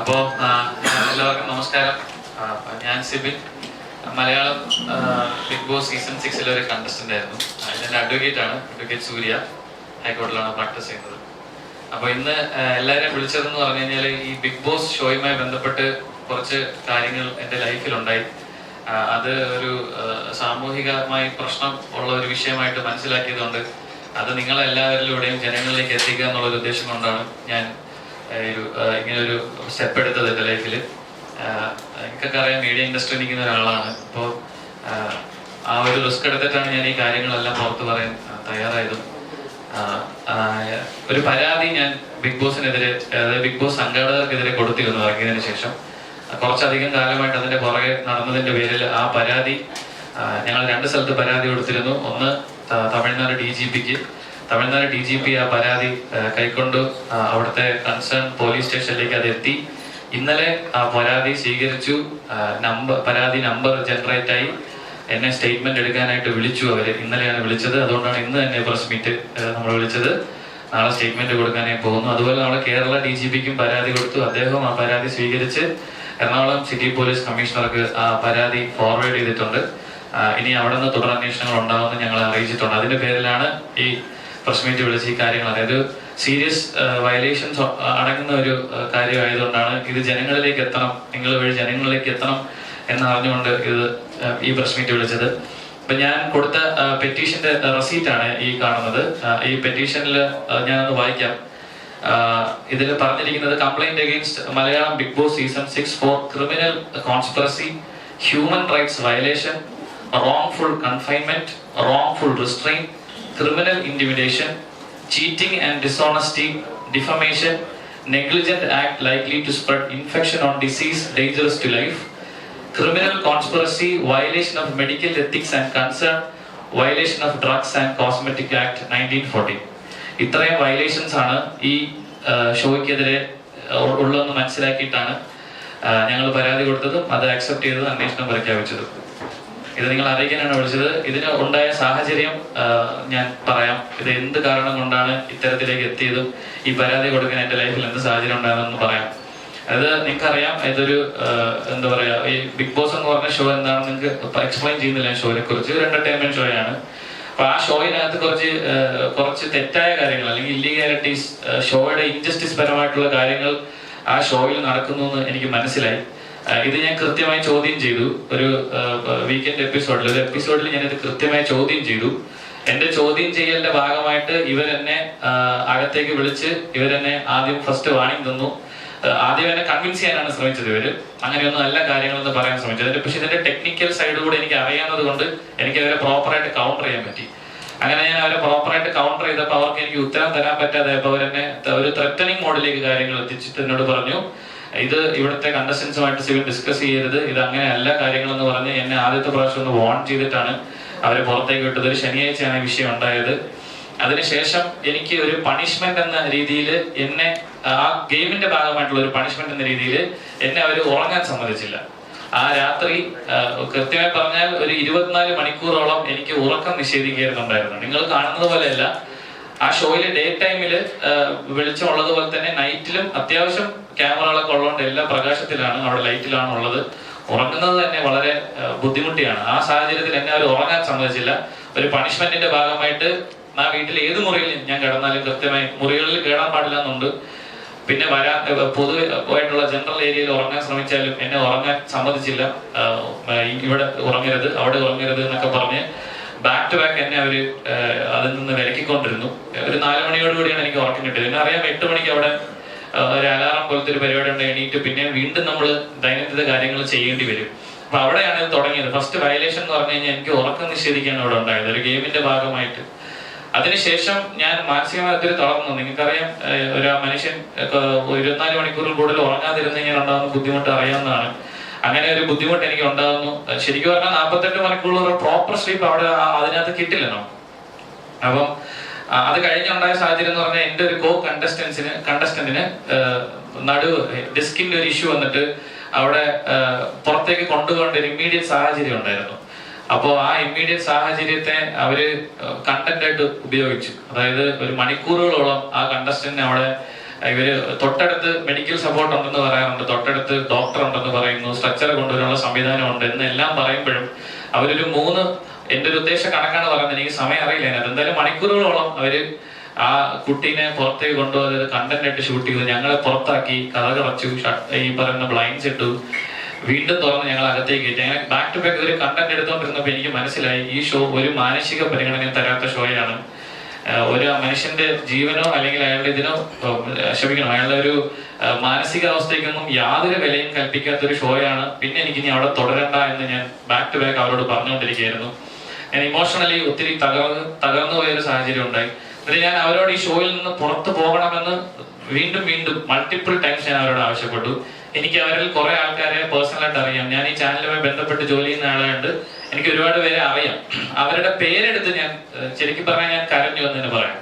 അപ്പോ എല്ലാവർക്കും നമസ്കാരം. ഞാൻ Sibin. Malayalam Bigg Boss season സിക്സിലെ ഒരു കണ്ടസ്റ്റന്റ് ആയിരുന്നു. ഞാൻ അഡ്വക്കേറ്റ് ആണ് അഡ്വക്കേറ്റ് സൂര്യ. ഹൈക്കോടതിയിലാണ് പ്രാക്ടീസ് ചെയ്യുന്നത്. അപ്പൊ ഇന്ന് എല്ലാവരെയും വിളിച്ചതെന്ന് പറഞ്ഞു കഴിഞ്ഞാൽ ഈ ബിഗ് ബോസ് ഷോയുമായി ബന്ധപ്പെട്ട് കുറച്ച് കാര്യങ്ങൾ എന്റെ ലൈഫിലുണ്ടായി. അത് ഒരു സാമൂഹികമായി പ്രശ്നം ഉള്ള ഒരു വിഷയമായിട്ട് മനസ്സിലാക്കിയതുകൊണ്ട് അത് നിങ്ങളെല്ലാവരിലൂടെയും ജനങ്ങളിലേക്ക് എത്തിക്കുക എന്നുള്ള ഒരു ഉദ്ദേശം കൊണ്ടാണ് ഞാൻ ഒരു ഇങ്ങനൊരു സ്റ്റെപ്പ് എടുത്തത് എന്റെ ലൈഫിൽ എനിക്കൊക്കെ അറിയാം മീഡിയ ഇൻഡസ്ട്രി നിൽക്കുന്ന ഒരാളാണ്. അപ്പോൾ ആ ഒരു റിസ്ക് എടുത്തിട്ടാണ് ഞാൻ ഈ കാര്യങ്ങളെല്ലാം പുറത്ത് പറയാൻ തയ്യാറായതും. ഒരു പരാതി ഞാൻ ബിഗ് ബോസിനെതിരെ അതായത് ബിഗ് ബോസ് സംഘാടകർക്കെതിരെ കൊടുത്തിരുന്നു ഇറങ്ങിയതിനു ശേഷം. കുറച്ചധികം കാലമായിട്ട് അതിന്റെ പുറകെ നടന്നതിന്റെ പേരിൽ ആ പരാതി ഞങ്ങൾ രണ്ട് സ്ഥലത്ത് പരാതി കൊടുത്തിരുന്നു. ഒന്ന് തമിഴ്നാട് ഡി ജി പിക്ക് തമിഴ്നാട് ഡി ജി പി ആ പരാതി കൈക്കൊണ്ട് അവിടുത്തെ കൺസേൺ പോലീസ് സ്റ്റേഷനിലേക്ക് അത് എത്തി. ഇന്നലെ ആ പരാതി സ്വീകരിച്ചു. നമ്പർ പരാതി നമ്പർ ജനറേറ്റ് ആയി. എന്നെ സ്റ്റേറ്റ്മെന്റ് എടുക്കാനായിട്ട് വിളിച്ചു അവർ. ഇന്നലെയാണ് വിളിച്ചത്. അതുകൊണ്ടാണ് ഇന്ന് തന്നെ പ്രസ് മീറ്റ് നമ്മൾ വിളിച്ചത്. നാളെ സ്റ്റേറ്റ്മെന്റ് കൊടുക്കാനായി പോകുന്നു. അതുപോലെ നാളെ കേരള ഡി ജി പിക്കും പരാതി കൊടുത്തു. അദ്ദേഹം ആ പരാതി സ്വീകരിച്ച് എറണാകുളം സിറ്റി പോലീസ് കമ്മീഷണർക്ക് ആ പരാതി ഫോർവേഡ് ചെയ്തിട്ടുണ്ട്. ഇനി അവിടെ നിന്ന് തുടർ അന്വേഷണങ്ങൾ ഉണ്ടാവുമെന്ന് ഞങ്ങൾ അറിയിച്ചിട്ടുണ്ട്. അതിന്റെ പേരിലാണ് ഈ പ്രസ് വിളിച്ച് ഈ കാര്യങ്ങൾ. അതായത് സീരിയസ് വയലേഷൻസ് അടങ്ങുന്ന ഒരു കാര്യമായതുകൊണ്ടാണ് ഇത് ജനങ്ങളിലേക്ക് എത്തണം നിങ്ങൾ വഴി ജനങ്ങളിലേക്ക് എത്തണം എന്നറിഞ്ഞുകൊണ്ട് ഇത് ഈ പ്രസ് വിളിച്ചത്. അപ്പൊ ഞാൻ കൊടുത്ത പെറ്റീഷന്റെ റെസീറ്റ് ആണ് ഈ കാണുന്നത്. ഈ പെറ്റീഷനിൽ ഞാനൊന്ന് വായിക്കാം. ഇതിൽ പറഞ്ഞിരിക്കുന്നത് complaint against Malayalam Bigg Boss season six for criminal conspiracy human rights violation wrong full confinement wrong full wrongful restraint, criminal intimidation, cheating and dishonesty, defamation, negligent act likely to spread infection or disease dangerous to life, criminal conspiracy, violation of medical ethics and cancer, violation of drugs and cosmetic act 1940. ഇത്രയും violations ആണ് ഈ ഷോയ്ക്കെതിരെ ഉള്ളതെന്ന് മനസ്സിലാക്കിയിട്ടാണ് ഞങ്ങൾ പരാതി കൊടുത്തതും അത് accept ചെയ്തതും അന്വേഷണം പ്രഖ്യാപിച്ചതും ഇത് നിങ്ങൾ അറിയിക്കാനാണ് വിളിച്ചത്. ഇതിന് ഉണ്ടായ സാഹചര്യം ഞാൻ പറയാം. ഇത് എന്ത് കാരണം കൊണ്ടാണ് ഇത്തരത്തിലേക്ക് എത്തിയതും ഈ പരാതി കൊടുക്കാൻ എന്റെ ലൈഫിൽ എന്ത് സാഹചര്യം ഉണ്ടാകുമെന്ന് പറയാം. അത് നിങ്ങൾക്കറിയാം. ഇതൊരു എന്താ പറയാ ഈ ബിഗ് ബോസ് എന്ന് പറഞ്ഞ ഷോ എന്താണെന്ന് നിങ്ങൾക്ക് എക്സ്പ്ലെയിൻ ചെയ്യുന്നില്ല ഷോയെ കുറിച്ച്. ഒരു എന്റർടൈൻമെന്റ് ഷോയാണ് അപ്പൊ ആ ഷോയിനകത്ത് കുറച്ച് കുറച്ച് തെറ്റായ കാര്യങ്ങൾ അല്ലെങ്കിൽ ഇല്ലീഗാലിറ്റീസ് ഷോയുടെ ഇൻജസ്റ്റിസ് പരമായിട്ടുള്ള കാര്യങ്ങൾ ആ ഷോയിൽ നടക്കുന്നു എന്ന് എനിക്ക് മനസ്സിലായി. ഇത് ഞാൻ കൃത്യമായി ചോദ്യം ചെയ്തു. ഒരു വീക്കെൻഡ് എപ്പിസോഡിൽ ഒരു എപ്പിസോഡിൽ ഞാൻ ഇത് കൃത്യമായി ചോദ്യം ചെയ്തു. എന്റെ ചോദ്യം ചെയ്യലിന്റെ ഭാഗമായിട്ട് ഇവരെന്നെ അകത്തേക്ക് വിളിച്ച് ഇവരെന്നെ ആദ്യം ഫസ്റ്റ് വാണിംഗ് തന്നു. ആദ്യം എന്നെ കൺവിൻസ് ചെയ്യാനാണ് ശ്രമിച്ചത് ഇവർ. അങ്ങനെയൊന്നും അല്ല കാര്യങ്ങളെന്ന് പറയാൻ ശ്രമിച്ചത്. പക്ഷെ ഇതിന്റെ ടെക്നിക്കൽ സൈഡ് കൂടെ എനിക്ക് അറിയാവുന്നത് കൊണ്ട് എനിക്ക് അവരെ പ്രോപ്പറായിട്ട് കൗണ്ടർ ചെയ്യാൻ പറ്റി. അങ്ങനെ ഞാൻ അവരെ പ്രോപ്പറായിട്ട് കൗണ്ടർ ചെയ്തപ്പോൾ അവർക്ക് എനിക്ക് ഉത്തരം തരാൻ പറ്റാതെ അപ്പോൾ എന്നെ ഒരു ത്രെറ്റനിങ് മോഡിലേക്ക് കാര്യങ്ങൾ എത്തിച്ചിട്ട് എന്നോട് പറഞ്ഞു ഇത് ഇവിടുത്തെ കണ്ടസ്റ്റൻസുമായിട്ട് സിവിൽ ഡിസ്കസ് ചെയ്യരുത്. ഇത് അങ്ങനെയല്ല കാര്യങ്ങളെന്ന് പറഞ്ഞ് എന്നെ ആദ്യത്തെ പ്രാവശ്യം ഒന്ന് വാൺ ചെയ്തിട്ടാണ് അവരെ പുറത്തേക്ക് വിട്ടത്. ഒരു ശനിയാഴ്ചയാണ് ഈ വിഷയം ഉണ്ടായത്. അതിനുശേഷം എനിക്ക് ഒരു പണിഷ്മെന്റ് എന്ന രീതിയിൽ എന്നെ ആ ഗെയിമിന്റെ ഭാഗമായിട്ടുള്ള ഒരു പണിഷ്മെന്റ് എന്ന രീതിയിൽ എന്നെ അവർ ഉറങ്ങാൻ സമ്മതിച്ചില്ല. ആ രാത്രി കൃത്യമായി പറഞ്ഞാൽ ഒരു ഇരുപത്തിനാല് മണിക്കൂറോളം എനിക്ക് ഉറക്കം നിഷേധിക്കുന്നുണ്ടായിരുന്നു നിങ്ങൾ കാണുന്നത് പോലെയല്ല. ആ ഷോയിൽ ഡേ ടൈമിൽ വെളിച്ചമുള്ളത് പോലെ തന്നെ നൈറ്റിലും അത്യാവശ്യം ക്യാമറകളൊക്കെ ഉള്ളതുകൊണ്ട് എല്ലാ പ്രകാശത്തിലാണ് അവിടെ ലൈറ്റിലാണ് ഉള്ളത്. ഉറങ്ങുന്നത് തന്നെ വളരെ ബുദ്ധിമുട്ടിയാണ്. ആ സാഹചര്യത്തിൽ എന്നെ അവർ ഉറങ്ങാൻ സമ്മതിച്ചില്ല. ഒരു പണിഷ്മെന്റിന്റെ ഭാഗമായിട്ട് ആ വീട്ടിൽ ഏത് മുറിയിൽ ഞാൻ കിടന്നാലും കൃത്യമായി മുറികളിൽ കേടാൻ പാടില്ല എന്നുണ്ട് പിന്നെ വരാൻ പൊതുവായിട്ടുള്ള ജനറൽ ഏരിയയിൽ ഉറങ്ങാൻ ശ്രമിച്ചാലും എന്നെ ഉറങ്ങാൻ സമ്മതിച്ചില്ല. ഇവിടെ ഉറങ്ങരുത് അവിടെ ഉറങ്ങരുത് എന്നൊക്കെ പറഞ്ഞ് ബാക്ക് ടു ബാക്ക് എന്നെ അവർ അതിൽ നിന്ന് വിലക്കിക്കൊണ്ടിരുന്നു. ഒരു നാല് മണിയോട് കൂടിയാണ് എനിക്ക് ഉറക്കം കിട്ടിയത്. പിന്നെ അറിയാം എട്ട് മണിക്ക് അവിടെ ഒരു അലാറം പോലത്തെ ഒരു പരിപാടി ഉണ്ട് എണീറ്റ് പിന്നെ വീണ്ടും നമ്മൾ ദൈനംദിന കാര്യങ്ങൾ ചെയ്യേണ്ടി വരും. അപ്പൊ അവിടെയാണ് ഇത് തുടങ്ങിയത്. ഫസ്റ്റ് വയലേഷൻ എന്ന് പറഞ്ഞു കഴിഞ്ഞാൽ എനിക്ക് ഉറക്കം നിഷേധിക്കാണ് അവിടെ ഉണ്ടായത്. ഒരു ഗെയിമിന്റെ ഭാഗമായിട്ട്. അതിനുശേഷം ഞാൻ മാനസികമായി ഒത്തിരി തളർന്നു. നിങ്ങൾക്കറിയാം ഒരു മനുഷ്യൻ ഇരുപത്തിനാല് മണിക്കൂറിൽ കൂടുതൽ ഉറങ്ങാതിരുന്ന് കഴിഞ്ഞാൽ ഉണ്ടാകുന്ന ബുദ്ധിമുട്ട് അറിയാവുന്നതാണ്. അങ്ങനെ ഒരു ബുദ്ധിമുട്ട് എനിക്ക് ഉണ്ടാകുന്നു. ശരിക്കും പറഞ്ഞാൽ നാൽപ്പത്തെട്ട് മണിക്കൂർ പ്രോപ്പർ സ്ലീപ്പ് അവിടെ അതിനകത്ത് കിട്ടില്ല കിട്ടില്ലല്ലോ അപ്പം അത് കഴിഞ്ഞുണ്ടായ സാഹചര്യം എന്ന് പറഞ്ഞാൽ എന്റെ ഒരു കോ കണ്ടസ്റ്റൻസിന് കണ്ടസ്റ്റന്റിന് നടുവ് ഡിസ്കിന്റെ ഒരു ഇഷ്യൂ വന്നിട്ട് അവിടെ പുറത്തേക്ക് കൊണ്ടുപോകേണ്ട ഒരു ഇമ്മീഡിയറ്റ് സാഹചര്യം ഉണ്ടായിരുന്നു. അപ്പോൾ ആ ഇമ്മീഡിയറ്റ് സാഹചര്യത്തെ അവർ കണ്ടന്റ് ആയിട്ട് ഉപയോഗിച്ചു. അതായത് ഒരു മണിക്കൂറുകളോളം ആ കണ്ടസ്റ്റന്റിനെ അവിടെ ഇവർ തൊട്ടടുത്ത് മെഡിക്കൽ സപ്പോർട്ട് ഉണ്ടെന്ന് പറയാറുണ്ട്. തൊട്ടടുത്ത് ഡോക്ടർ ഉണ്ടെന്ന് പറയുന്നു. സ്ട്രക്ചർ കൊണ്ടുവരാനുള്ള സംവിധാനം ഉണ്ട് എന്നെല്ലാം പറയുമ്പോഴും അവരൊരു മൂന്ന് എന്റെ ഒരു ഉദ്ദേശ കണക്കാണ് പറയുന്നത്. എനിക്ക് സമയം അറിയില്ല അതിനകത്ത്. എന്തായാലും മണിക്കൂറുകളോളം അവർ ആ കുട്ടീനെ പുറത്തേക്ക് കൊണ്ടുപോയത് കണ്ടന്റ് ആയിട്ട് ഷൂട്ട് ചെയ്തു. ഞങ്ങളെ പുറത്താക്കി കഥ ഷട്ട്- ഈ പറയുന്ന ബ്ലൈൻഡ്സ് ഇട്ടു. വീണ്ടും തുറന്ന് ഞങ്ങൾ അകത്തേക്ക് കയറ്റി. അങ്ങനെ ബാക്ക് ടു ബാക്ക് ഒരു കണ്ടന്റ് എടുത്തുകൊണ്ടിരുന്നപ്പോൾ എനിക്ക് മനസ്സിലായി. ഈ ഷോ ഒരു മാനസിക പരിഗണന തരാത്ത ഷോയാണ് ഒരു മനുഷ്യന്റെ ജീവനോ അല്ലെങ്കിൽ അയാളുടെ ഇതിനോ ക്ഷമിക്കണം അയാളുടെ ഒരു മാനസികാവസ്ഥയ്ക്കൊന്നും യാതൊരു വിലയും കൽപ്പിക്കാത്ത ഒരു ഷോയാണ്. പിന്നെ എനിക്ക് ഇനി അവിടെ തുടരണ്ട എന്ന് ഞാൻ ബാക്ക് ടു ബാക്ക് അവരോട് പറഞ്ഞുകൊണ്ടിരിക്കുകയായിരുന്നു. ഞാൻ ഇമോഷണലി ഒത്തിരി തകർന്ന് തകർന്നു പോയൊരു സാഹചര്യം ഉണ്ടായി. എന്നിട്ട് ഞാൻ അവരോട് ഈ ഷോയിൽ നിന്ന് പുറത്തു പോകണമെന്ന് വീണ്ടും വീണ്ടും മൾട്ടിപ്പിൾ ടൈംസ് ഞാൻ അവരോട് ആവശ്യപ്പെട്ടു. എനിക്ക് അവരിൽ കുറെ ആൾക്കാരെ പേഴ്സണലായിട്ട് അറിയാം. ഞാൻ ഈ ചാനലുമായി ബന്ധപ്പെട്ട് ജോലി ചെയ്യുന്ന ആളായതുകൊണ്ട് എനിക്ക് ഒരുപാട് പേരെ അറിയാം. അവരുടെ പേരെടുത്ത് ഞാൻ ശരിക്കും പറഞ്ഞാൽ ഞാൻ കരഞ്ഞു എന്ന് തന്നെ പറയാം.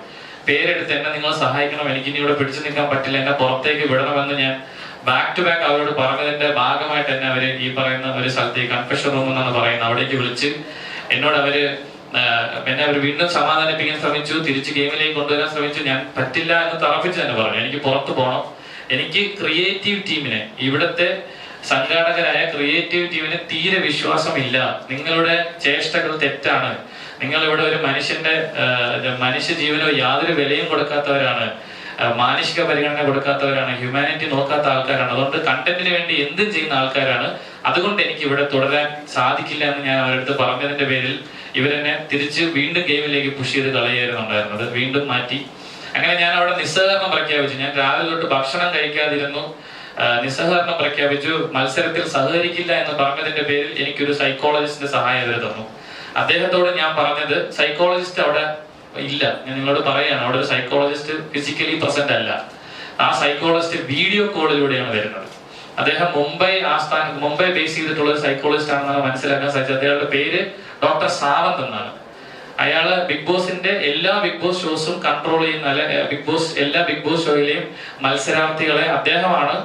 പേരെടുത്ത് എന്നെ നിങ്ങൾ സഹായിക്കണം എനിക്ക് ഇനി ഇവിടെ പിടിച്ചു നിൽക്കാൻ പറ്റില്ല എന്നെ പുറത്തേക്ക് വിടണമെന്ന് ഞാൻ ബാക്ക് ടു ബാക്ക് അവരോട് പറഞ്ഞതിന്റെ ഭാഗമായിട്ട് തന്നെ അവർ ഈ പറയുന്ന ഒരു സ്ഥലത്തേക്ക് കൺഫെഷൻ റൂം എന്നാണ് പറയുന്നത്. അവിടേക്ക് വിളിച്ച് എന്നോട് അവർ എന്നെ അവർ വീണ്ടും സമാധാനിപ്പിക്കാൻ ശ്രമിച്ചു തിരിച്ച് ഗെയിമിലേക്ക് കൊണ്ടുവരാൻ ശ്രമിച്ചു. ഞാൻ പറ്റില്ല എന്ന് തറപ്പിച്ച് തന്നെ പറഞ്ഞു. എനിക്ക് പുറത്ത് പോകണം എനിക്ക് ക്രിയേറ്റീവ് ടീമിനെ ഇവിടുത്തെ സംഘാടകരായ ക്രിയേറ്റീവ് ടീമിന് തീരെ വിശ്വാസമില്ല. നിങ്ങളുടെ ചേഷ്ടകൾ തെറ്റാണ്. നിങ്ങൾ ഇവിടെ ഒരു മനുഷ്യന്റെ മനുഷ്യ ജീവനോ യാതൊരു വിലയും കൊടുക്കാത്തവരാണ്. മാനുഷിക പരിഗണന കൊടുക്കാത്തവരാണ്. ഹ്യൂമാനിറ്റി നോക്കാത്ത ആൾക്കാരാണ്. അതുകൊണ്ട് കണ്ടന്റിന് വേണ്ടി എന്തും ചെയ്യുന്ന ആൾക്കാരാണ്. അതുകൊണ്ട് എനിക്ക് ഇവിടെ തുടരാൻ സാധിക്കില്ല എന്ന് ഞാൻ അവരടുത്ത് പറഞ്ഞതിന്റെ പേരിൽ ഇവരെന്നെ തിരിച്ച് വീണ്ടും ഗെയിമിലേക്ക് പുഷ് ചെയ്ത് കളയായിരുന്നുണ്ടായിരുന്നത് വീണ്ടും മാറ്റി. അങ്ങനെ ഞാൻ അവിടെ നിസ്സഹകരണം പ്രഖ്യാപിച്ചു. ഞാൻ രാവിലെ തൊട്ട് ഭക്ഷണം കഴിക്കാതിരുന്നു. നിസ്സഹകരണം പ്രഖ്യാപിച്ചു. മത്സരത്തിൽ സഹകരിക്കില്ല എന്ന് പറഞ്ഞതിന്റെ പേരിൽ എനിക്കൊരു സൈക്കോളജിസ്റ്റിന്റെ സഹായം അവർ തന്നു. അദ്ദേഹത്തോട് ഞാൻ പറഞ്ഞത് സൈക്കോളജിസ്റ്റ് അവിടെ ഇല്ല. ഞാൻ നിങ്ങളോട് പറയാണ് അവിടെ ഒരു സൈക്കോളജിസ്റ്റ് ഫിസിക്കലി പ്രസന്റ് അല്ല. ആ സൈക്കോളജിസ്റ്റ് വീഡിയോ കോളിലൂടെയാണ് വരുന്നത്. അദ്ദേഹം മുംബൈ ആസ്ഥാന മുംബൈ ബേസ് ചെയ്തിട്ടുള്ള ഒരു സൈക്കോളജിസ്റ്റ് ആണെന്നാണ് മനസ്സിലാക്കാൻ സാധിച്ചത്. അദ്ദേഹത്തിന്റെ പേര് ഡോക്ടർ സാവന്ത് എന്നാണ്. അയാൾ ബിഗ് ബോസിന്റെ എല്ലാ ബിഗ് ബോസ് ഷോസും കൺട്രോൾ ചെയ്യുന്ന ബിഗ് ബോസ് എല്ലാ ബിഗ് ബോസ് ഷോയിലെയും മത്സരാർത്ഥികളെ അദ്ദേഹമാണ്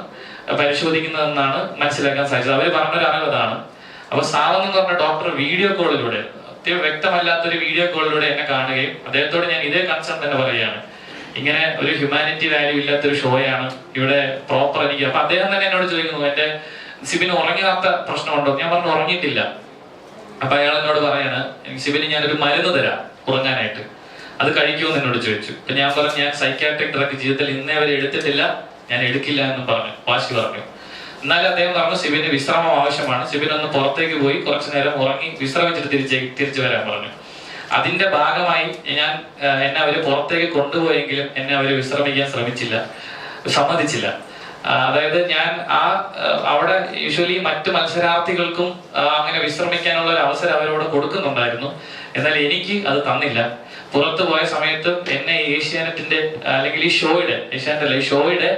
പരിശോധിക്കുന്നതെന്നാണ് മനസ്സിലാക്കാൻ സാധിച്ചത്. അവർ പറഞ്ഞൊരു അറിവ് അതാണ്. അപ്പൊ സാവൻ എന്ന് പറഞ്ഞ ഡോക്ടർ വീഡിയോ കോളിലൂടെ അത്യം വ്യക്തമല്ലാത്തൊരു വീഡിയോ കോളിലൂടെ എന്നെ കാണുകയും അദ്ദേഹത്തോട് ഞാൻ ഇതേ കൺസേൺ തന്നെ പറയുകയാണ്. ഇങ്ങനെ ഒരു ഹ്യൂമാനിറ്റി വാല്യൂ ഇല്ലാത്തൊരു ഷോയാണ് ഇവിടെ പ്രോപ്പർ എനിക്ക്. അപ്പൊ അദ്ദേഹം തന്നെ എന്നോട് ചോദിക്കുന്നു എന്റെ സിബിന് ഉറങ്ങാത്ത പ്രശ്നമുണ്ടോ? ഞാൻ പറഞ്ഞു ഉറങ്ങിയിട്ടില്ല. അപ്പൊ അയാൾ എന്നോട് പറയാണ് സിബിന് ഞാനൊരു മരുന്ന് തരാം ഉറങ്ങാനായിട്ട്. അത് കഴിക്കുമെന്ന് എന്നോട് ചോദിച്ചു. അപ്പൊ ഞാൻ പറഞ്ഞു ഞാൻ സൈക്കാട്രിക് ഡ്രഗ് ജീവിതത്തിൽ ഇന്നേ വരെ എടുത്തിട്ടില്ല. ഞാൻ എടുക്കില്ല എന്ന് പറഞ്ഞു വാശി പറഞ്ഞു. എന്നാലും അദ്ദേഹം പറഞ്ഞു ശിവന് വിശ്രമം ആവശ്യമാണ്. ശിവൻ ഒന്ന് പുറത്തേക്ക് പോയി കുറച്ചു നേരം ഉറങ്ങി വിശ്രമിച്ചിട്ട് തിരിച്ച് തിരിച്ചു വരാൻ പറഞ്ഞു. അതിന്റെ ഭാഗമായി ഞാൻ എന്നെ അവർ പുറത്തേക്ക് കൊണ്ടുപോയെങ്കിലും എന്നെ അവർ വിശ്രമിക്കാൻ ശ്രമിച്ചില്ല സമ്മതിച്ചില്ല. അതായത് ഞാൻ ആ അവിടെ യൂഷ്വലി മറ്റു മത്സരാർത്ഥികൾക്കും അങ്ങനെ വിശ്രമിക്കാനുള്ള ഒരു അവസരം അവരോട് കൊടുക്കുന്നുണ്ടായിരുന്നു. എന്നാൽ എനിക്ക് അത് തന്നില്ല. പുറത്തു പോയ സമയത്ത് എന്നെ ഏഷ്യാനെറ്റിന്റെ അല്ലെങ്കിൽ ഈ ഷോയുടെ ഏഷ്യാനെറ്റ് അല്ല ഈ ഷോയുടെ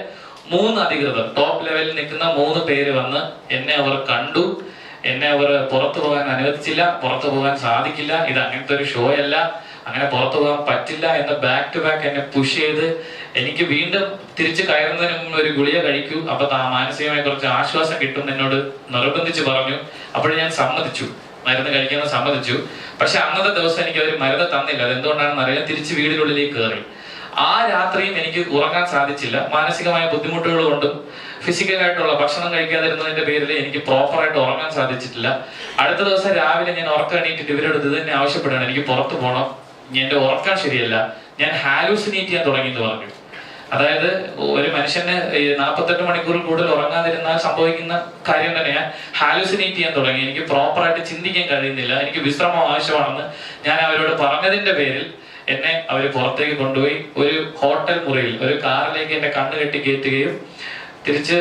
മൂന്ന് അധികൃതർ. ടോപ്പ് ലെവലിൽ നിൽക്കുന്ന മൂന്ന് പേര് വന്ന് എന്നെ അവർ കണ്ടു. എന്നെ അവർ പുറത്തു പോകാൻ അനുവദിച്ചില്ല. പുറത്തു പോകാൻ സാധിക്കില്ല. ഇത് അങ്ങനത്തെ ഒരു ഷോ അല്ല. അങ്ങനെ പുറത്തു പോകാൻ പറ്റില്ല എന്ന് ബാക്ക് ടു ബാക്ക് എന്നെ പുഷ് ചെയ്ത് എനിക്ക് വീണ്ടും തിരിച്ച് കയറുന്നതിന് മുമ്പ് ഒരു ഗുളിക കഴിക്കൂ. അപ്പൊ താ മാനസികമായി കുറച്ച് ആശ്വാസം കിട്ടും എന്നോട് നിർബന്ധിച്ച് പറഞ്ഞു. അപ്പോഴും ഞാൻ സമ്മതിച്ചു. മരുന്ന് കഴിക്കാൻ സമ്മതിച്ചു. പക്ഷെ അന്നത്തെ ദിവസം എനിക്ക് അവർ മരുന്ന് തന്നില്ല. അതെന്തുകൊണ്ടാണെന്ന് അറിയാൻ തിരിച്ച് വീടിനുള്ളിലേക്ക് കയറി. ആ രാത്രിയും എനിക്ക് ഉറങ്ങാൻ സാധിച്ചില്ല. മാനസികമായ ബുദ്ധിമുട്ടുകൾ കൊണ്ടും ഫിസിക്കലായിട്ടുള്ള ഭക്ഷണം കഴിക്കാതിരുന്നതിന്റെ പേരിൽ എനിക്ക് പ്രോപ്പറായിട്ട് ഉറങ്ങാൻ സാധിച്ചിട്ടില്ല. അടുത്ത ദിവസം രാവിലെ ഞാൻ ഉറക്കം എണീറ്റിട്ട് ഇവരോട് ഇത് തന്നെ ആവശ്യപ്പെടുകയാണ്. എനിക്ക് പുറത്തു പോകണം എന്റെ ഉറക്കം ശരിയല്ല. ഞാൻ ഹാലൂസിനേറ്റ് ചെയ്യാൻ തുടങ്ങി എന്ന് പറഞ്ഞു. അതായത് ഒരു മനുഷ്യന് നാൽപ്പത്തെട്ട് മണിക്കൂറിൽ കൂടുതൽ ഉറങ്ങാതിരുന്നാൽ സംഭവിക്കുന്ന കാര്യം തന്നെ ഞാൻ ഹാലൂസിനേറ്റ് ചെയ്യാൻ തുടങ്ങി. എനിക്ക് പ്രോപ്പറായിട്ട് ചിന്തിക്കാൻ കഴിയുന്നില്ല. എനിക്ക് വിശ്രമം ആവശ്യമാണെന്ന് ഞാൻ അവരോട് പറഞ്ഞതിന്റെ പേരിൽ എന്നെ അവർ പുറത്തേക്ക് കൊണ്ടുപോയി ഒരു ഹോട്ടൽ മുറിയിൽ ഒരു കാറിലേക്ക് എന്റെ കണ്ണ് കെട്ടി കയറ്റുകയും തിരിച്ച്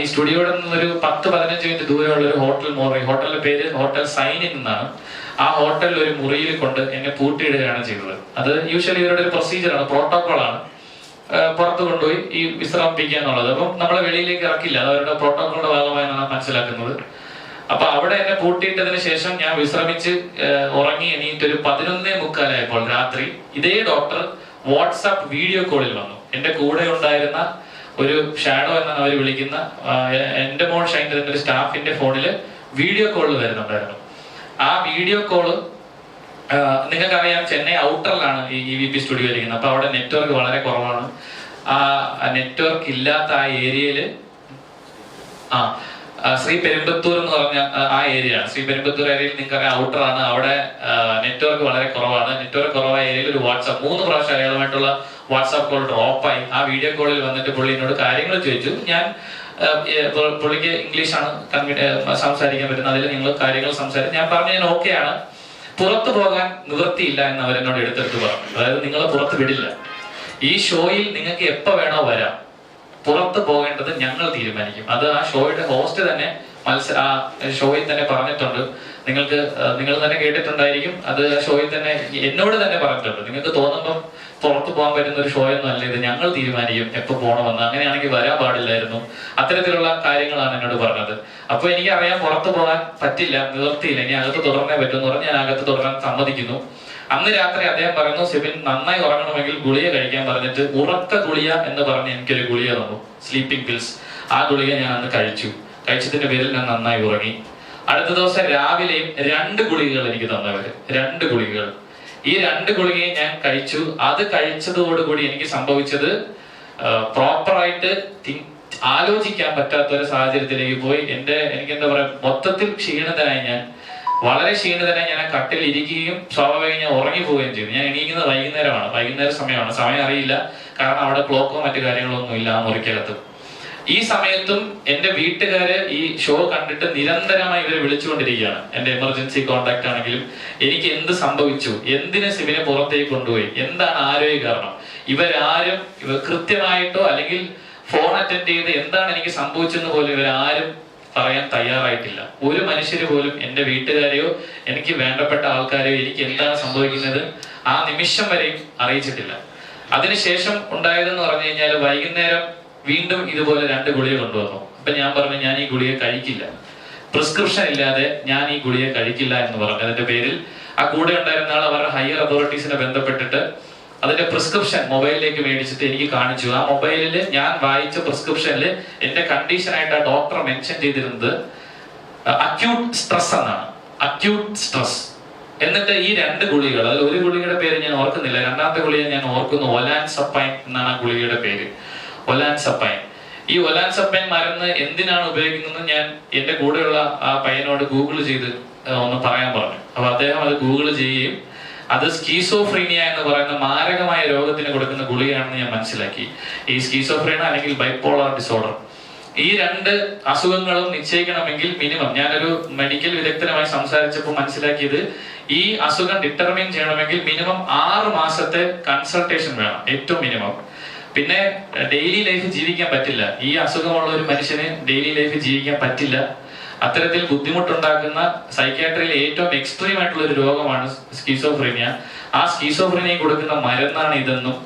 ഈ സ്റ്റുഡിയോയുടെ നിന്ന് ഒരു പത്ത് പതിനഞ്ച് മിനിറ്റ് ദൂരെയുള്ള ഒരു ഹോട്ടൽ മുറി ഹോട്ടലിന്റെ പേര് ഹോട്ടൽ സൈനിൻ എന്നാണ്. ആ ഹോട്ടലിൽ ഒരു മുറിയിൽ കൊണ്ട് എന്നെ പൂട്ടിയിടുകയാണ് ചെയ്തത്. അത് യൂഷ്വലി ഇവരുടെ ഒരു പ്രൊസീജിയറാണ് പ്രോട്ടോകോളാണ് പുറത്ത് കൊണ്ടുപോയി ഈ വിശ്രമിപ്പിക്കുക എന്നുള്ളത്. അപ്പം നമ്മളെ വെളിയിലേക്ക് ഇറക്കില്ല. അത് അവരുടെ പ്രോട്ടോകോളിന്റെ ഭാഗമായാണ് മനസ്സിലാക്കുന്നത്. അപ്പൊ അവിടെ എന്നെ പൂട്ടിയിട്ടതിന് ശേഷം ഞാൻ വിശ്രമിച്ച് ഉറങ്ങി എണീറ്റ് ഒരു പതിനൊന്നേ മുക്കാലായപ്പോൾ രാത്രി ഇതേ ഡോക്ടർ വാട്സാപ്പ് വീഡിയോ കോളിൽ വന്നു. എന്റെ കൂടെ ഉണ്ടായിരുന്ന ഒരു ഷാഡോ എന്നാണ് അവർ വിളിക്കുന്ന എന്റെ മോൾ ഷൈന്റെ ഒരു സ്റ്റാഫിന്റെ ഫോണിൽ വീഡിയോ കോളിൽ വരുന്നുണ്ടായിരുന്നു. ആ വീഡിയോ കോൾ നിങ്ങൾക്കറിയാം ചെന്നൈ ഔട്ടറിലാണ് ഈ വി പി സ്റ്റുഡിയോ ഇരിക്കുന്നത്. അപ്പൊ അവിടെ നെറ്റ്വർക്ക് വളരെ കുറവാണ്. ആ നെറ്റ്വർക്ക് ഇല്ലാത്ത ആ ഏരിയയിൽ ആ, ശ്രീ പെരുമ്പത്തൂർ എന്ന് പറഞ്ഞ ആ, ഏരിയ ശ്രീ പെരുമ്പത്തൂർ ഏരിയയിൽ നിങ്ങൾക്ക് ഔട്ടറാണ് അവിടെ നെറ്റ്വർക്ക് വളരെ കുറവാണ്. നെറ്റ്വർക്ക് കുറവായ ഏരിയയിൽ ഒരു വാട്സാപ്പ് മൂന്ന് പ്രാവശ്യം അയാളുമായിട്ടുള്ള വാട്സാപ്പ് കോൾ ഡ്രോപ്പായി ആ വീഡിയോ കോളിൽ വന്നിട്ട് പുള്ളി എന്നോട് കാര്യങ്ങൾ ചോദിച്ചു. ഞാൻ പുള്ളിക്ക് ഇംഗ്ലീഷാണ് സംസാരിക്കാൻ പറ്റുന്നത്. അതിൽ നിങ്ങൾ കാര്യങ്ങൾ സംസാരിക്കും ഞാൻ പറഞ്ഞു ഞാൻ ആണ്. പുറത്തു പോകാൻ നിവൃത്തിയില്ല എന്ന് അവരെന്നോട് എടുത്തെടുത്ത് പറഞ്ഞു. അതായത് നിങ്ങളെ പുറത്ത് വിടില്ല. ഈ ഷോയിൽ നിങ്ങൾക്ക് എപ്പോ വേണോ വരാം. പുറത്ത് പോകേണ്ടത് ഞങ്ങൾ തീരുമാനിക്കും. അത് ആ ഷോയുടെ ഹോസ്റ്റ് തന്നെ മത്സര ആ ഷോയിൽ തന്നെ പറഞ്ഞിട്ടുണ്ട്. നിങ്ങൾക്ക് നിങ്ങൾ തന്നെ കേട്ടിട്ടുണ്ടായിരിക്കും. അത് ഷോയിൽ തന്നെ എന്നോട് തന്നെ പറഞ്ഞിട്ടുണ്ട്. നിങ്ങൾക്ക് തോന്നുമ്പം പുറത്തു പോകാൻ പറ്റുന്ന ഒരു ഷോ ഒന്നും അല്ല. ഇത് ഞങ്ങൾ തീരുമാനിക്കും എപ്പോ പോകണമെന്ന്. അങ്ങനെയാണെങ്കിൽ വരാൻ പാടില്ലായിരുന്നു. അത്തരത്തിലുള്ള കാര്യങ്ങളാണ് എന്നോട് പറഞ്ഞത്. അപ്പൊ എനിക്കറിയാം പുറത്ത് പോകാൻ പറ്റില്ല നിവർത്തിയില്ല. ഇനി അകത്ത് തുടർന്നേ പറ്റുമെന്ന് പറഞ്ഞ് ഞാൻ അകത്ത് തുടരാൻ സമ്മതിക്കുന്നു. അന്ന് രാത്രി അദ്ദേഹം പറയുന്നു സിബിൻ നന്നായി ഉറങ്ങണമെങ്കിൽ ഗുളിക കഴിക്കാൻ പറഞ്ഞിട്ട് ഉറക്ക ഗുളിക എന്ന് പറഞ്ഞ് എനിക്കൊരു ഗുളിക തന്നു സ്ലീപ്പിംഗ് പിൽസ് ആ ഗുളിക ഞാൻ അന്ന് കഴിച്ചു. കഴിച്ചതിന്റെ പേരിൽ ഞാൻ നന്നായി ഉറങ്ങി. അടുത്ത ദിവസം രാവിലെയും രണ്ട് ഗുളികകൾ എനിക്ക് തന്നവര് രണ്ട് ഗുളികകൾ. ഈ രണ്ട് ഗുളികയും ഞാൻ കഴിച്ചു. അത് കഴിച്ചതോടുകൂടി എനിക്ക് സംഭവിച്ചത് പ്രോപ്പറായിട്ട് ആലോചിക്കാൻ പറ്റാത്ത ഒരു സാഹചര്യത്തിലേക്ക് പോയി. എന്റെ എനിക്ക് എന്താ പറയാ മൊത്തത്തിൽ ക്ഷീണിതനായി ഞാൻ വളരെ ക്ഷീണിതനെ ഞാൻ ആ കട്ടിൽ ഇരിക്കുകയും സ്വാഭാവികം ഞാൻ ഉറങ്ങി പോവുകയും ചെയ്തു. ഞാൻ എണീക്കുന്നത് വൈകുന്നേരമാണ്. വൈകുന്നേര സമയമാണ്. സമയം അറിയില്ല. കാരണം അവിടെ ക്ലോക്കോ മറ്റു കാര്യങ്ങളോ ഒന്നും ഇല്ല ആ മുറിക്കകത്ത്. ഈ സമയത്തും എന്റെ വീട്ടുകാര് ഈ ഷോ കണ്ടിട്ട് നിരന്തരമായി ഇവരെ വിളിച്ചുകൊണ്ടിരിക്കുകയാണ്. എന്റെ എമർജൻസി കോണ്ടാക്ട് ആണെങ്കിലും എനിക്ക് എന്ത് സംഭവിച്ചു? എന്തിനെ സിബിനെ പുറത്തേക്ക് കൊണ്ടുപോയി? എന്താണ് ആരോഗ്യ കാരണം? ഇവരാരും കൃത്യമായിട്ടോ അല്ലെങ്കിൽ ഫോൺ അറ്റൻഡ് ചെയ്ത് എന്താണ് എനിക്ക് സംഭവിച്ചെന്ന് പോലും ഇവരാരും പറയാൻ തയ്യാറായിട്ടില്ല. ഒരു മനുഷ്യര് പോലും എന്റെ വീട്ടുകാരെയോ എനിക്ക് വേണ്ടപ്പെട്ട ആൾക്കാരെയോ എനിക്ക് എന്താണ് സംഭവിക്കുന്നത് ആ നിമിഷം വരെയും അറിയിച്ചിട്ടില്ല. അതിനുശേഷം ഉണ്ടായതെന്ന് പറഞ്ഞു കഴിഞ്ഞാൽ വൈകുന്നേരം വീണ്ടും ഇതുപോലെ രണ്ട് ഗുളിക കൊണ്ടുവന്നു. അപ്പൊ ഞാൻ പറഞ്ഞു ഞാൻ ഈ ഗുളിക കഴിക്കില്ല. പ്രിസ്ക്രിപ്ഷൻ ഇല്ലാതെ ഞാൻ ഈ ഗുളിക കഴിക്കില്ല എന്ന് പറഞ്ഞു. അതിന്റെ പേരിൽ ആ കൂടെ ഉണ്ടായിരുന്ന ആൾ അവരുടെ ഹയർ അതോറിറ്റീസിനെ ബന്ധപ്പെട്ടിട്ട് അതിന്റെ പ്രിസ്ക്രിപ്ഷൻ മൊബൈലിലേക്ക് മേടിച്ചിട്ട് എനിക്ക് കാണിച്ചു. ആ മൊബൈലിൽ ഞാൻ വായിച്ച പ്രിസ്ക്രിപ്ഷനിൽ എന്റെ കണ്ടീഷൻ ആയിട്ട് ആ ഡോക്ടർ മെൻഷൻ ചെയ്തിരുന്നത് അക്യൂട്ട് സ്ട്രെസ് എന്നാണ്. അക്യൂട്ട് സ്ട്രെസ് എന്നിട്ട് ഈ രണ്ട് ഗുളികൾ അതിൽ ഒരു ഗുളികയുടെ പേര് ഞാൻ ഓർക്കുന്നില്ല. രണ്ടാമത്തെ ഗുളിക ഞാൻ ഓർക്കുന്നു ഒലാൻ സപ്പൈൻ എന്നാണ് ആ ഗുളികയുടെ പേര്. ഒലാൻ സപ്പൈൻ ഈ ഒലാൻ സപ്പൈൻ മരുന്ന് എന്തിനാണ് ഉപയോഗിക്കുന്നത് ഞാൻ എന്റെ കൂടെയുള്ള ആ പയ്യനോട് ഗൂഗിൾ ചെയ്ത് ഒന്ന് പറയാൻ പറഞ്ഞു. അപ്പൊ അദ്ദേഹം അത് ഗൂഗിൾ ചെയ്യുകയും അത് സ്കീസോഫ്രീനിയ എന്ന് പറയുന്ന മാരകമായ രോഗത്തിന് കൊടുക്കുന്ന ഗുളികയാണെന്ന് ഞാൻ മനസ്സിലാക്കി. ഈ സ്കീസോഫ്രീന അല്ലെങ്കിൽ ബൈപ്പോളാർ ഡിസോർഡർ. ഈ രണ്ട് അസുഖങ്ങളും നിശ്ചയിക്കണമെങ്കിൽ മിനിമം ഞാനൊരു മെഡിക്കൽ വിദഗ്ധനുമായി സംസാരിച്ചപ്പോൾ മനസ്സിലാക്കിയത് ഈ അസുഖം ഡിറ്റർമിൻ ചെയ്യണമെങ്കിൽ മിനിമം ആറ് മാസത്തെ കൺസൾട്ടേഷൻ വേണം ഏറ്റവും മിനിമം. പിന്നെ ഡെയിലി ലൈഫ് ജീവിക്കാൻ പറ്റില്ല. ഈ അസുഖമുള്ള ഒരു മനുഷ്യന് ഡെയിലി ലൈഫ് ജീവിക്കാൻ പറ്റില്ല. അത്തരത്തിൽ ബുദ്ധിമുട്ടുണ്ടാക്കുന്ന സൈക്യാട്രിയിലെ ഏറ്റവും എക്സ്ട്രീം ആയിട്ടുള്ള ഒരു രോഗമാണ് സ്കീസോഫ്രീനിയ ആ സ്കീസോഫ്രീനിയ കൊടുക്കുന്ന മരുന്നാണ് ഇതെന്നും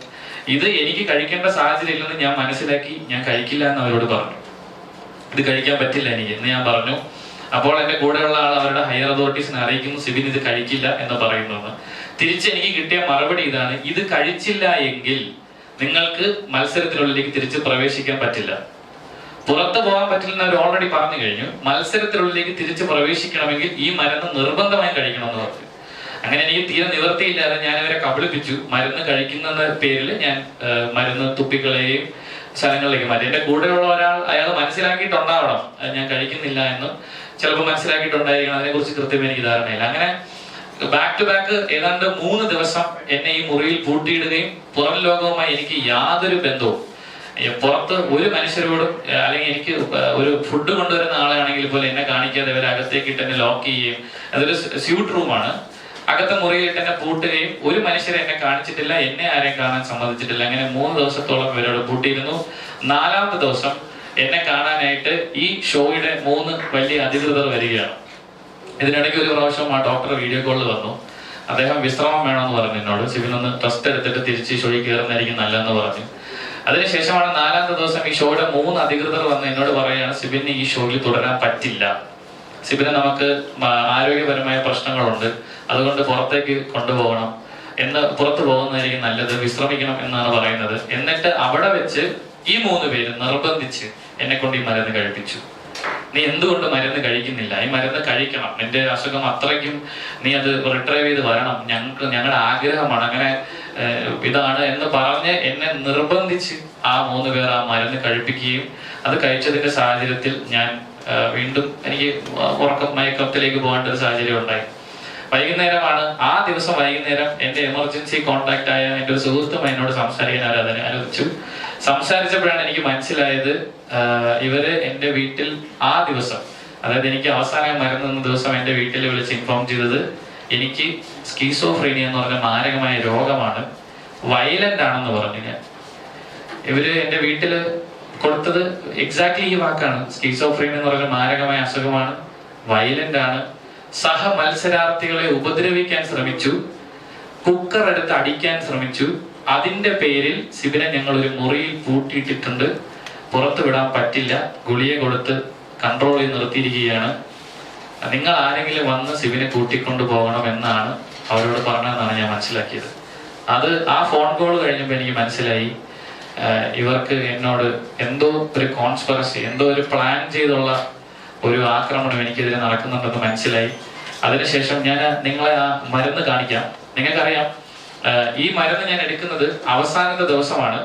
ഇത് എനിക്ക് കഴിക്കേണ്ട സാഹചര്യം ഇല്ലെന്ന് ഞാൻ മനസ്സിലാക്കി ഞാൻ കഴിക്കില്ല എന്ന് അവരോട് പറഞ്ഞു. ഇത് കഴിക്കാൻ പറ്റില്ല എനിക്ക് എന്ന് ഞാൻ പറഞ്ഞു. അപ്പോൾ എന്റെ കൂടെയുള്ള ആൾ അവരുടെ ഹയർ അതോറിറ്റീസിനെ അറിയിക്കുന്നു സിബിൻ ഇത് കഴിക്കില്ല എന്ന് പറയുന്നു. തിരിച്ച് എനിക്ക് കിട്ടിയ മറുപടി ഇതാണ് ഇത് കഴിച്ചില്ല എങ്കിൽ നിങ്ങൾക്ക് മത്സരത്തിനുള്ളിലേക്ക് തിരിച്ച് പ്രവേശിക്കാൻ പറ്റില്ല. പുറത്ത് പോകാൻ പറ്റില്ലെന്ന് അവർ ഓൾറെഡി പറഞ്ഞു കഴിഞ്ഞു. മത്സരത്തിനുള്ളിലേക്ക് തിരിച്ചു പ്രവേശിക്കണമെങ്കിൽ ഈ മരുന്ന് നിർബന്ധമായി കഴിക്കണമെന്ന് പറഞ്ഞു. അങ്ങനെ എനിക്ക് തീരെ നിവർത്തിയില്ലാതെ ഞാൻ അവരെ കബളിപ്പിച്ചു. മരുന്ന് കഴിക്കുന്ന പേരിൽ ഞാൻ മരുന്ന് തുപ്പികളെയും സ്ഥലങ്ങളിലേക്ക് മാറ്റി. എന്റെ കൂടെയുള്ള ഒരാൾ അയാൾ മനസ്സിലാക്കിയിട്ടുണ്ടാവണം. ഞാൻ കഴിക്കുന്നില്ല എന്ന് ചിലപ്പോൾ മനസ്സിലാക്കിയിട്ടുണ്ടായിരിക്കണം. അതിനെ കുറിച്ച് കൃത്യം എനിക്ക് ധാരണയില്ല. അങ്ങനെ ബാക്ക് ടു ബാക്ക് ഏതാണ്ട് മൂന്ന് ദിവസം എന്നെ ഈ മുറിയിൽ പൂട്ടിയിടുകയും പുറം ലോകവുമായി എനിക്ക് യാതൊരു ബന്ധവും പുറത്ത് ഒരു മനുഷ്യരോടും അല്ലെങ്കിൽ എനിക്ക് ഒരു ഫുഡ് കൊണ്ടുവരുന്ന ആളാണെങ്കിൽ പോലും എന്നെ കാണിക്കാതെ ഇവരെ അകത്തേക്ക് ഇട്ട് എന്നെ ലോക്ക് ചെയ്യുകയും അതൊരു സ്യൂട്ട് റൂമാണ് അകത്തെ തന്നെ എന്നെ പൂട്ടുകയും ഒരു മനുഷ്യരെ എന്നെ കാണിച്ചിട്ടില്ല എന്നെ ആരെയും കാണാൻ സമ്മതിച്ചിട്ടില്ല. അങ്ങനെ മൂന്ന് ദിവസത്തോളം ഇവരോട് പൂട്ടിയിരുന്നു. നാലാമത്തെ ദിവസം എന്നെ കാണാനായിട്ട് ഈ ഷോയുടെ മൂന്ന് വലിയ അധികൃതർ വരികയാണ്. ഇതിനിടയ്ക്ക് ഒരു പ്രാവശ്യം ആ ഡോക്ടർ വീഡിയോ കോളിൽ വന്നു. അദ്ദേഹം വിശ്രമം വേണമെന്ന് പറഞ്ഞു എന്നോട്. സിവിൽ ഒന്ന് ടെസ്റ്റ് എടുത്തിട്ട് തിരിച്ച് ഷോയിൽ കയറുന്നതായിരിക്കും നല്ലതെന്ന് പറഞ്ഞു. അതിനുശേഷമാണ് നാലാമത്തെ ദിവസം ഈ ഷോയുടെ മൂന്ന് അധികൃതർ വന്ന് എന്നോട് പറയുകയാണ് സിബിന് ഈ ഷോയിൽ തുടരാൻ പറ്റില്ല. സിബിന് നമുക്ക് ആരോഗ്യപരമായ പ്രശ്നങ്ങളുണ്ട്. അതുകൊണ്ട് പുറത്തേക്ക് കൊണ്ടുപോകണം. എന്ന് പുറത്തു പോകുന്നതായിരിക്കും നല്ലത്. വിശ്രമിക്കണം എന്നാണ് പറയുന്നത്. എന്നിട്ട് അവിടെ വെച്ച് ഈ മൂന്ന് പേര് നിർബന്ധിച്ച് എന്നെ കൊണ്ട് ഈ മരുന്ന് കഴിപ്പിച്ചു. നീ എന്തുകൊണ്ട് മരുന്ന് കഴിക്കുന്നില്ല? ഈ മരുന്ന് കഴിക്കണം. നിന്റെ അസുഖം അത്രയ്ക്കും നീ അത് റിട്രൈവ് ചെയ്ത് വരണം. ഞങ്ങൾക്ക് ഞങ്ങളുടെ ആഗ്രഹമാണ്. അങ്ങനെ ഇതാണ് എന്ന് പറഞ്ഞ് എന്നെ നിർബന്ധിച്ച് ആ മൂന്ന് പേർ ആ മരുന്ന് കഴിപ്പിക്കുകയും അത് കഴിച്ചതിന്റെ സാഹചര്യത്തിൽ ഞാൻ വീണ്ടും എനിക്ക് ഉറക്കം മയക്കത്തിലേക്ക് പോകേണ്ട ഒരു സാഹചര്യം ഉണ്ടായി. വൈകുന്നേരമാണ്. ആ ദിവസം വൈകുന്നേരം എന്റെ എമർജൻസി കോൺടാക്ട് ആയ എന്റെ ഒരു സുഹൃത്തും എന്നോട് സംസാരിക്കാൻ അവർ അതിനെ അനുവദിച്ചു. സംസാരിച്ചപ്പോഴാണ് എനിക്ക് മനസ്സിലായത് ഇവർ എന്റെ വീട്ടിൽ ആ ദിവസം അതായത് എനിക്ക് അവസാനം മരുന്നുന്ന ദിവസം എന്റെ വീട്ടിൽ വിളിച്ച് ഇൻഫോം ചെയ്തത് എനിക്ക് സ്കീസോഫ്രീനിയ എന്ന് പറഞ്ഞ മാരകമായ രോഗമാണ്. വയലന്റ് ആണെന്ന് പറഞ്ഞു ഞാൻ ഇവർ എന്റെ വീട്ടിൽ കൊടുത്തത് എക്സാക്ട്ലി ഈ വാക്കാണ്. സ്കീസോഫ്രീനിയ എന്ന് പറഞ്ഞ മാരകമായ അസുഖമാണ്. വയലന്റ് ആണ്. സഹ മത്സരാർത്ഥികളെ ഉപദ്രവിക്കാൻ ശ്രമിച്ചു. കുക്കർ എടുത്ത് അടിക്കാൻ ശ്രമിച്ചു. അതിന്റെ പേരിൽ സിബിനെ ഞങ്ങൾ ഒരു മുറിയിൽ പൂട്ടിയിട്ടിട്ടുണ്ട്. പുറത്തു വിടാൻ പറ്റില്ല. ഗുളിയെ കൊടുത്ത് കൺട്രോൾ നിർത്തിയിരിക്കുകയാണ്. നിങ്ങൾ ആരെങ്കിലും വന്ന് സിബിനെ കൂട്ടിക്കൊണ്ടു പോകണം എന്നാണ് അവരോട് പറഞ്ഞതെന്നാണ് ഞാൻ മനസ്സിലാക്കിയത്. അത് ആ ഫോൺ കോൾ കഴിഞ്ഞപ്പോൾ എനിക്ക് മനസ്സിലായി. ഇവർക്ക് എന്നോട് എന്തോ ഒരു കോൺസ്പെറസി എന്തോ ഒരു പ്ലാൻ ചെയ്തുള്ള ഒരു ആക്രമണം എനിക്കെതിരെ നടക്കുന്നുണ്ടെന്ന് മനസ്സിലായി. അതിനുശേഷം ഞാൻ നിങ്ങളെ ആ മരുന്ന് കാണിക്കാം. നിങ്ങൾക്കറിയാം ഈ മരുന്ന് ഞാൻ എടുക്കുന്നത് അവസാനത്തെ ദിവസമാണ്.